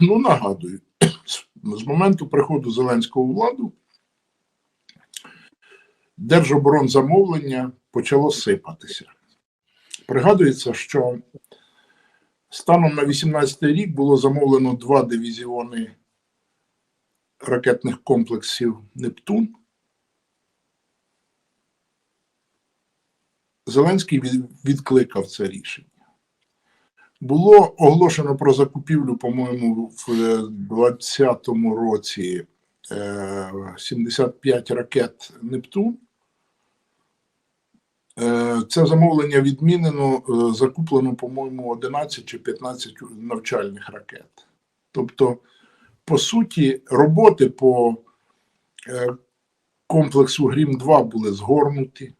Ну, нагадую, з моменту приходу Зеленського владу держоборонзамовлення почало сипатися. Пригадується, що станом на 18 рік було замовлено два дивізіони ракетних комплексів Нептун. Зеленський відкликав це рішення. Було оголошено про закупівлю, по-моєму, в 2020 році е, 75 ракет Нептун. Е, Це замовлення відмінено, е, закуплено, по-моєму, 11 чи 15 навчальних ракет. Тобто, по суті, роботи по е, комплексу Грім-2 були згорнуті.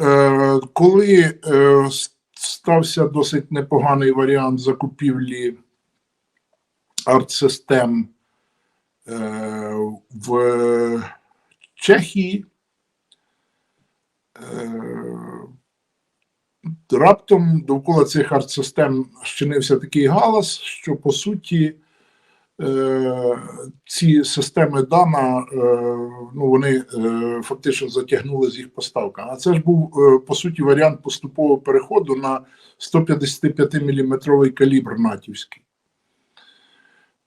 Е, Коли е, стався досить непоганий варіант закупівлі артсистем е, в Чехії, е, раптом довкола цих артсистем щинився такий галас, що по суті ці системи Дана е, ну, вони е, фактично затягнули з їх поставками. А це ж був е, по суті варіант поступового переходу на 155 мм калібр натівський.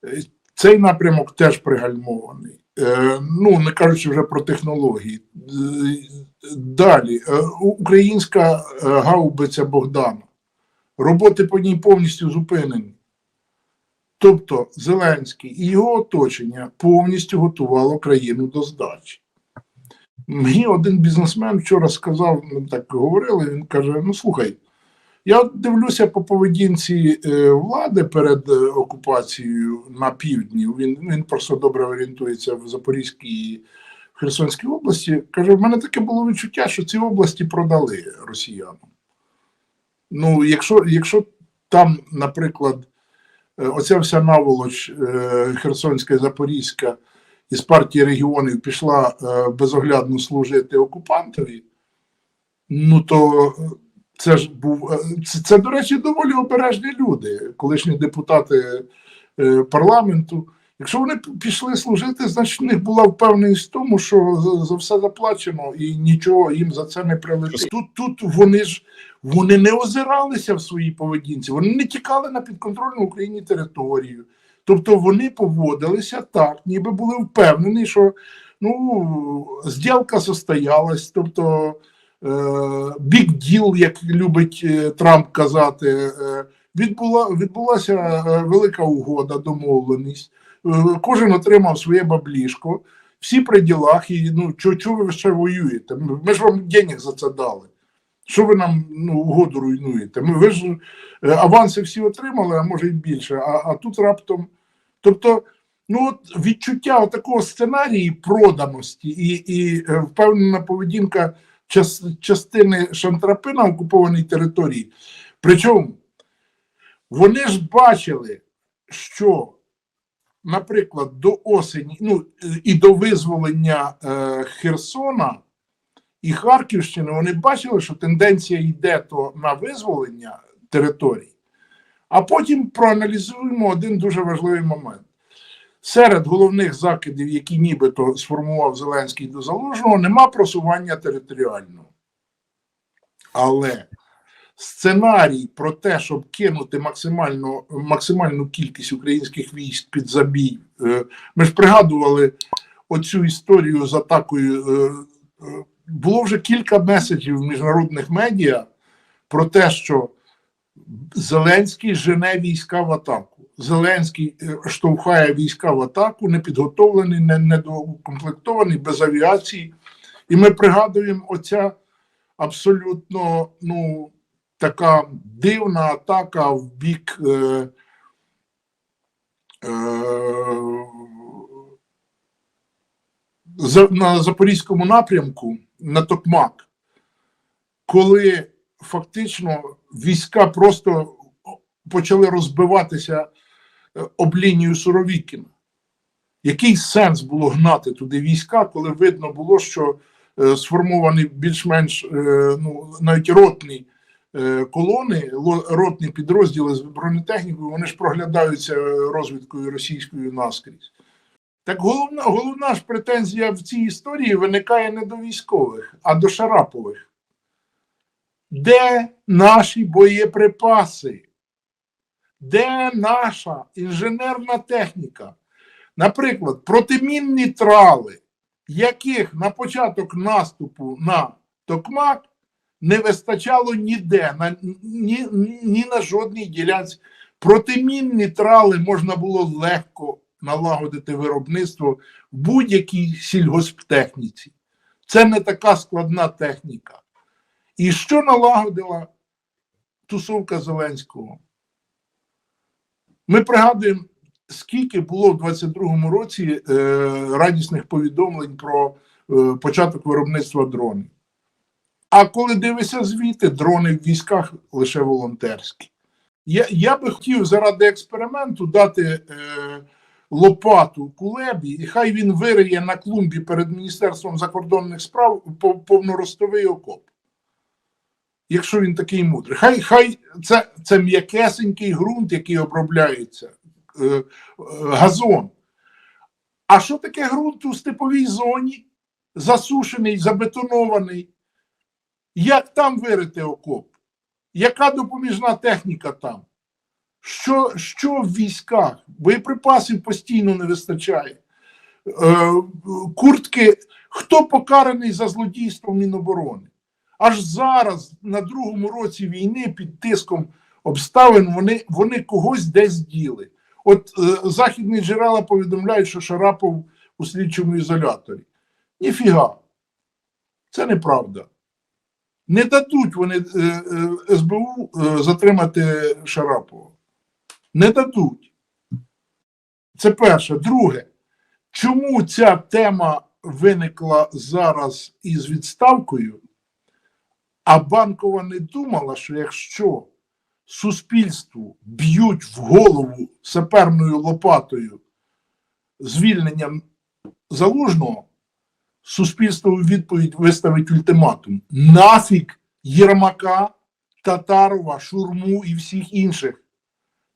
Е, Цей напрямок теж пригальмований. Е, Ну, не кажучи вже про технології. Е, Далі, е, українська е, гаубиця Богдана. Роботи по ній повністю зупинені. Тобто Зеленський і його оточення повністю готувало країну до здачі. Мені один бізнесмен вчора сказав, ми так говорили, він каже: ну слухай, я дивлюся по поведінці е, влади перед е, окупацією на півдні. Він, він просто добре орієнтується в Запорізькій і Херсонській області. Каже, в мене таке було відчуття, що ці області продали росіянам. Ну, якщо, якщо там, наприклад, оця вся наволоч е, Херсонська і Запорізька із партії регіонів пішла е, безоглядно служити окупантові, ну то е, це ж був е, це, це, до речі, доволі обережні люди, колишні депутати е, парламенту. Якщо вони пішли служити, значить в них була впевненість в тому, що за, все заплачено і нічого їм за це не прилетить. Тут, тут вони ж вони не озиралися в своїй поведінці, вони не тікали на підконтрольну Україні територію. Тобто вони поводилися так, ніби були впевнені, що ну, зділка состоялась, тобто бік діл, як любить е, Трамп казати, е, відбула, відбулася е, велика угода, домовленість. Е, Кожен отримав своє баблішко, всі при ділах, і ну чого ви ще воюєте? Ми ж вам денег за це дали. Що ви нам ну, угоду руйнуєте? Ми ви ж е, аванси всі отримали, а може й більше. А, а тут раптом. Тобто, ну от відчуття такого сценарії проданості і, і е, впевнена поведінка час, частини Шантрапи на окупованій території. Причому вони ж бачили, що, наприклад, до осені, ну і до визволення е, Херсона і Харківщини, вони бачили, що тенденція йде то на визволення територій. А потім проаналізуємо один дуже важливий момент. Серед головних закидів, які нібито сформував Зеленський до Залужного, нема просування територіального. Але сценарій про те, щоб кинути максимальну, максимальну кількість українських військ під забій, е, ми ж пригадували оцю історію з атакою. е, е, Було вже кілька меседжів в міжнародних медіа про те, що Зеленський жене війська в атаку. Зеленський штовхає війська в атаку, непідготовлений, не- недокомплектований, без авіації. І ми пригадуємо оця абсолютно ну, така дивна атака в бік е, е, на Запорізькому напрямку на Токмак, коли фактично війська просто почали розбиватися е, об лінію Суровікіна. Який сенс було гнати туди війська, коли видно було, що е, сформований більш-менш е, ну, навіть ротний колони, ротні підрозділи з бронетехнікою, вони ж проглядаються е, розвідкою російською наскрізь. Так головна, головна ж претензія в цій історії виникає не до військових, а до Шарапових. Де наші боєприпаси? Де наша інженерна техніка? Наприклад, протимінні трали, яких на початок наступу на Токмак не вистачало ніде, на, ні, ні на жодній ділянці. Протимінні трали можна було легко налагодити виробництво в будь-якій сільгосптехніці. Це не така складна техніка. І що налагодила тусовка Зеленського? Ми пригадуємо, скільки було в 22-му році е, радісних повідомлень про е, початок виробництва дронів. А коли дивишся звіти, дрони в військах лише волонтерські. Я, я би хотів заради експерименту дати е, лопату кулебі, і хай він вириє на клумбі перед Міністерством закордонних справ повноростовий окоп. Якщо він такий мудрий. Хай, хай це, це м'якесенький ґрунт, який обробляється, е, е, газон. А що таке ґрунт у степовій зоні? Засушений, забетонований. Як там вирити окоп? Яка допоміжна техніка там? Що, що в військах? Боєприпасів постійно не вистачає. Е, куртки, хто покараний за злодійство Міноборони? Аж зараз, на другому році війни, під тиском обставин, вони, вони когось десь діли. От е, західні джерела повідомляють, що Шарапов у слідчому ізоляторі. Ніфіга. Це неправда. Не дадуть вони е, е, СБУ е, затримати Шарапова. Не дадуть. Це перше. Друге, чому ця тема виникла зараз із відставкою? А банкова не думала, що якщо суспільству б'ють в голову саперною лопатою звільненням залужного, суспільство у відповідь виставить ультиматум. Нафіг Єрмака, Татарова, Шурму і всіх інших.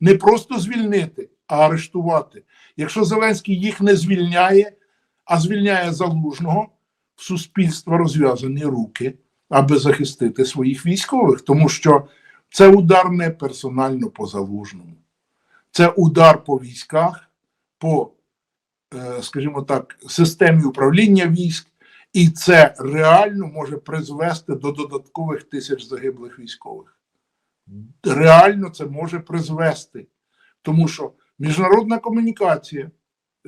Не просто звільнити, а арештувати. Якщо Зеленський їх не звільняє, а звільняє залужного, в суспільства розв'язані руки, аби захистити своїх військових, тому що це удар не персонально по залужному. Це удар по військах, по скажімо так, системі управління військ, і це реально може призвести до додаткових тисяч загиблих військових. Реально це може призвести, тому що міжнародна комунікація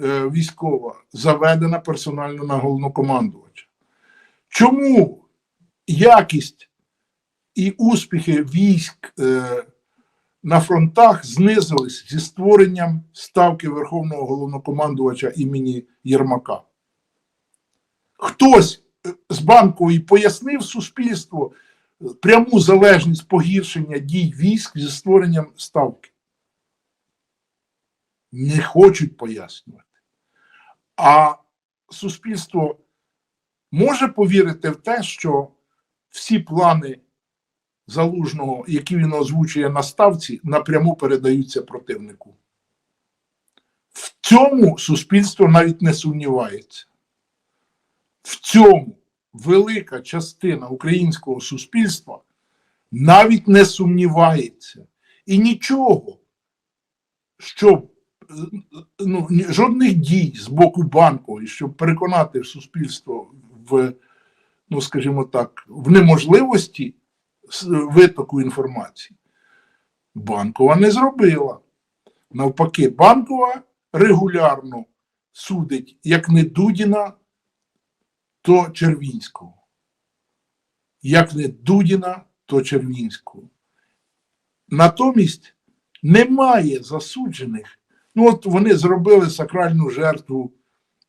е, військова заведена персонально на головнокомандувача. Чому якість і успіхи військ е, на фронтах знизились зі створенням ставки Верховного головнокомандувача імені Єрмака. Хтось е, з банку і пояснив суспільству е, пряму залежність погіршення дій військ зі створенням ставки. Не хочуть пояснювати. А суспільство може повірити в те, що всі плани залужного, які він озвучує на ставці, напряму передаються противнику. В цьому суспільство навіть не сумнівається. В цьому велика частина українського суспільства навіть не сумнівається. І нічого, щоб ну, жодних дій з боку банку, щоб переконати суспільство в, ну скажімо так, в неможливості витоку інформації. Банкова не зробила. Навпаки, банкова регулярно судить як не Дудіна, то Червінського. Як не Дудіна, то Червінського. Натомість немає засуджених. Ну, от вони зробили сакральну жертву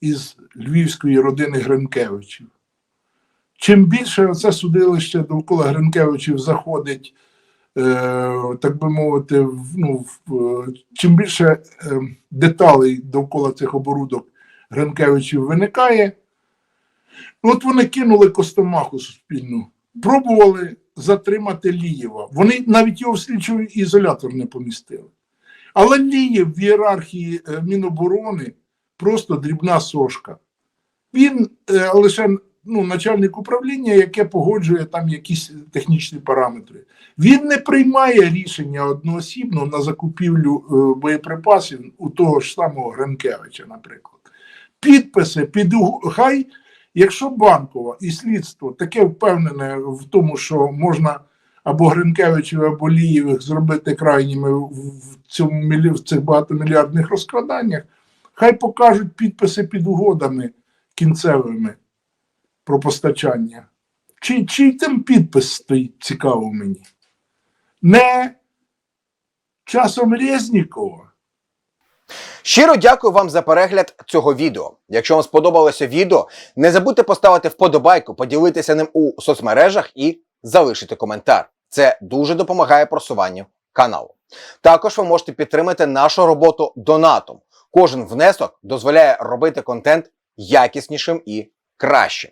із львівської родини Гринкевичів. Чим більше це судилище довкола Гринкевичів заходить, е, так би мовити, в- ну, в, е, чим більше е, деталей довкола цих оборудок Гринкевичів виникає, от вони кинули Костомаху суспільну. Пробували затримати Лієва. Вони навіть його в слідчий ізолятор не помістили. Але Лієв в ієрархії е, Міноборони просто дрібна сошка. Він е, лише ну, начальник управління, яке погоджує там якісь технічні параметри. Він не приймає рішення одноосібно на закупівлю е, боєприпасів у того ж самого Гринкевича, наприклад. Підписи під хай, якщо банкова і слідство таке впевнене в тому, що можна або Гринкевичів, або Лієвих зробити крайніми в цьому в цих багатомільярдних розкраданнях, хай покажуть підписи під угодами кінцевими про постачання. Чи, чий там підпис стоїть, цікаво мені? Не часом Резнікова. Щиро дякую вам за перегляд цього відео. Якщо вам сподобалося відео, не забудьте поставити вподобайку, поділитися ним у соцмережах і залишити коментар. Це дуже допомагає просуванню каналу. Також ви можете підтримати нашу роботу донатом. Кожен внесок дозволяє робити контент якіснішим і кращим.